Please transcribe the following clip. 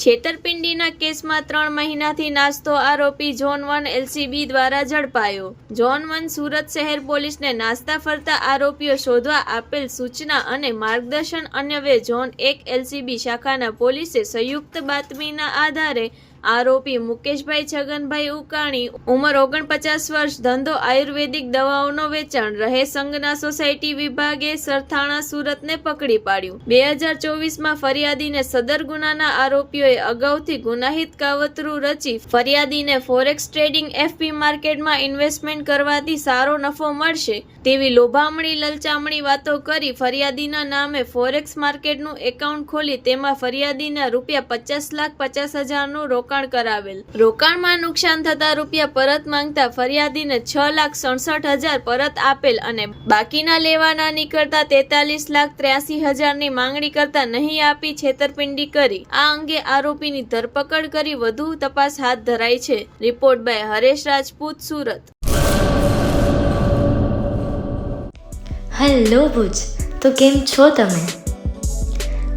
છેતરપિંડીના કેસમાં ત્રણ મહિનાથી નાસ્તો આરોપી ઝોન વન એલસીબી દ્વારા ઝડપાયો. ઝોન વન સુરત શહેર પોલીસને નાસ્તા ફરતા આરોપીઓ શોધવા આપેલ સૂચના અને માર્ગદર્શન અન્યવે ઝોન એક એલસીબી શાખાના પોલીસે સંયુક્ત બાતમીના આધારે આરોપી મુકેશભાઈ છગનભાઈ ઉકાણી, ઉંમર ઓગણપચાસ વર્ષ, ધંધો આયુર્વેદિક દવાઓનો વેચાણ, રહે સંઘના સોસાયટી વિભાગે સરથાણા સુરતને પકડી પાડ્યું. બે હજાર ચોવીસમાં ફરિયાદીને સદર ગુનાના આરોપીઓએ અગાઉથી ગુનાહિત કાવતરું રચી ફરિયાદીને ફોરેક્સ ટ્રેડિંગ એફપી માર્કેટમાં ઇન્વેસ્ટમેન્ટ કરવાથી સારો નફો મળશે તેવી લોભામણી લલચામણી વાતો કરી ફરિયાદીના નામે ફોરેક્સ માર્કેટનું એકાઉન્ટ ખોલી તેમાં ફરિયાદીના રૂપિયા પચાસ લાખ પચાસ હજારનું રોકાણ કરાવેલ. રોકાણમાં નુકસાન થતા રૂપિયા પરત માંગતા ફરિયાદીને છ લાખ સડસઠ હજાર પરત આપેલ અને બાકીના લેવાના નીકળતા તેતાલીસ લાખ ત્ર્યાસી હજારની માંગણી કરતા નહીં આપી છેતરપિંડી કરી. આ અંગે આરોપીની ધરપકડ કરી વધુ તપાસ હાથ ધરાઈ છે. Report by Haresh Rajput, Surat. Hello Bhuj, તો કેમ છો તમે?